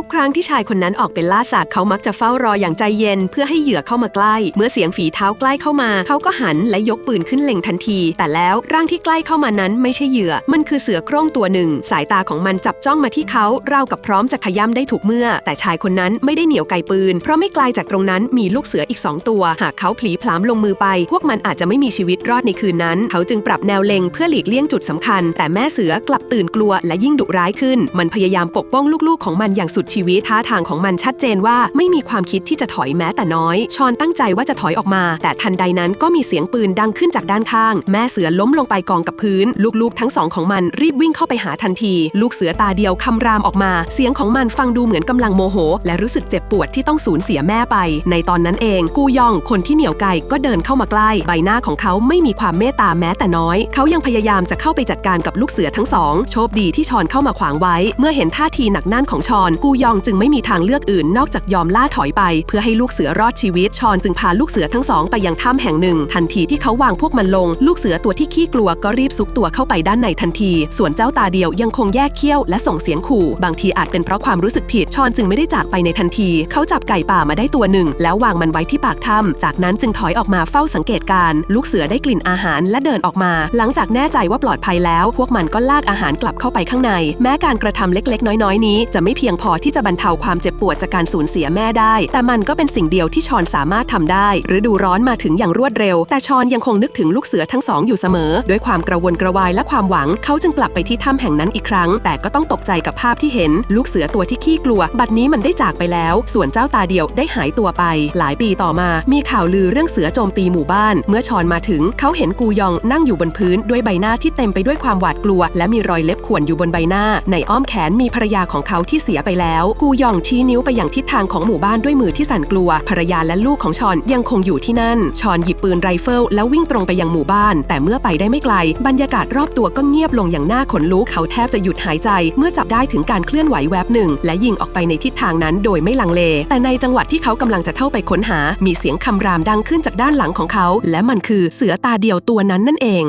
ทุกครั้งที่ชายคนนั้นออกเป็นล่าสัตว์เขามักจะเฝ้ารออย่างใจเย็น เพื่อให้เหยื่อเข้ามาใกล้ เมื่อเสียงฝีเท้าใกล้เข้ามา เขาก็หันและยกปืนขึ้นเล็งทันที แต่แล้วร่างที่ใกล้เข้ามานั้นไม่ใช่เหยื่อ มันคือเสือโคร่งตัวหนึ่ง สายตาของมันจับจ้องมาที่เขาราวกับพร้อมจะขย้ำได้ถูกเมื่อ แต่ชายคนนั้นไม่ได้เหนียวไกปืน เพราะไม่ไกลจากตรงนั้นมีลูกเสืออีกสองตัว หากเขาผลีผลามลงมือไป พวกมันอาจจะไม่มีชีวิตรอดในคืนนั้น เขาจึงปรับแนวเล็งเพื่อหลีกเลี่ยงจุดสำคัญ แต่แม่เสือกลับตื่นกลัวและยิ่งดุร้ายขึ้น มันพยายามปกป้องลูกๆของมันอย่างสุดชีวิตท่าทางของมันชัดเจนว่าไม่มีความคิดที่จะถอยแม้แต่น้อย ชอนตั้งใจว่าจะถอยออกมา แต่ทันใดนั้นก็มีเสียงปืนดังขึ้นจากด้านข้าง แม่เสือล้มลงไปกองกับพื้น ลูกๆ ทั้งสองของมันรีบวิ่งเข้าไปหาทันที ลูกเสือตาเดียวคำรามออกมา เสียงของมันฟังดูเหมือนกำลังโมโห และรู้สึกเจ็บปวดที่ต้องสูญเสียแม่ไป ในตอนนั้นเอง กูยองคนที่เหนียวไก่ก็เดินเข้ามาใกล้ใบหน้าของเขาไม่มีความเมตตาแม้แต่น้อย เขายังพยายามจะเข้าไปจัดการกับลูกเสือทั้งสองโชคดีที่ชอนเข้ามาขวางไว้ เมื่อเห็นท่าทีหนักแน่นของชอนกูยองจึงไม่มีทางเลือกอื่นนอกจากยอมล่าถอยไป เพื่อให้ลูกเสือรอดชีวิต ชอนจึงพาลูกเสือทั้งสองไปยังถ้ำแห่งหนึ่ง ทันทีที่เขาวางพวกมันลง ลูกเสือตัวที่ขี้กลัวก็รีบซุกตัวเข้าไปด้านในทันที ส่วนเจ้าตาเดียวยังคงแยกเขี้ยวและส่งเสียงขู่ บางทีอาจเป็นเพราะความรู้สึกผิดชอนจึงไม่ได้จากไปในทันที เขาจับไก่ป่ามาได้ตัวหนึ่ง แล้ววางมันไว้ที่ปากถ้ำจากนั้นจึงถอยออกมาเฝ้าสังเกตการ ลูกเสือได้กลิ่นอาหารและเดินออกมา หลังจากแน่ใจว่าปลอดภัยแล้ว พวกมันก็ลากอาหารกลับเข้าไปข้างใน แม้การกระทำเล็กๆ น้อยๆ นี้จะไม่เพียงพอที่จะบรรเทาความเจ็บปวดจากการสูญเสียแม่ได้ แต่มันก็เป็นสิ่งเดียวที่ชอนสามารถทำได้ฤดูร้อนมาถึงอย่างรวดเร็ว แต่ชอนยังคงนึกถึงลูกเสือทั้งสองอยู่เสมอ ด้วยความกระวนกระวายและความหวัง เขาจึงกลับไปที่ถ้ำแห่งนั้นอีกครั้ง แต่ก็ต้องตกใจกับภาพที่เห็น ลูกเสือตัวที่ขี้กลัว บัดนี้มันได้จากไปแล้ว ส่วนเจ้าตาเดียวได้หายตัวไป หลายปีต่อมา มีข่าวลือเรื่องเสือโจมตีหมู่บ้าน เมื่อชอนมาถึง เขาเห็นกูยองนั่งอยู่บนพื้นด้วยใบหน้าที่เต็มไปด้วยความหวาดกลัว และมีรอยเล็บข่วนอยู่บนใบหน้า ในอ้อมแขนมีภรรยาของเขาที่เสียไปแล้วกูยองชี้นิ้วไปยังทิศทางของหมู่บ้านด้วยมือที่สั่นกลัว ภรรยาและลูกของชอนยังคงอยู่ที่นั่น ชอนหยิบปืนไรเฟิลแล้ววิ่งตรงไปยังหมู่บ้าน แต่เมื่อไปได้ไม่ไกล บรรยากาศรอบตัวก็เงียบลงอย่างน่าขนลุกเขาแทบจะหยุดหายใจ เมื่อจับได้ถึงการเคลื่อนไหวแวบหนึ่ง และยิงออกไปในทิศทางนั้นโดยไม่ลังเล แต่ในจังหวะที่เขากำลังจะเข้าไปค้นหา มีเสียงคำรามดังขึ้นจากด้านหลังของเขา และมันคือเสือตาเดียวตัวนั้นนั่นเอง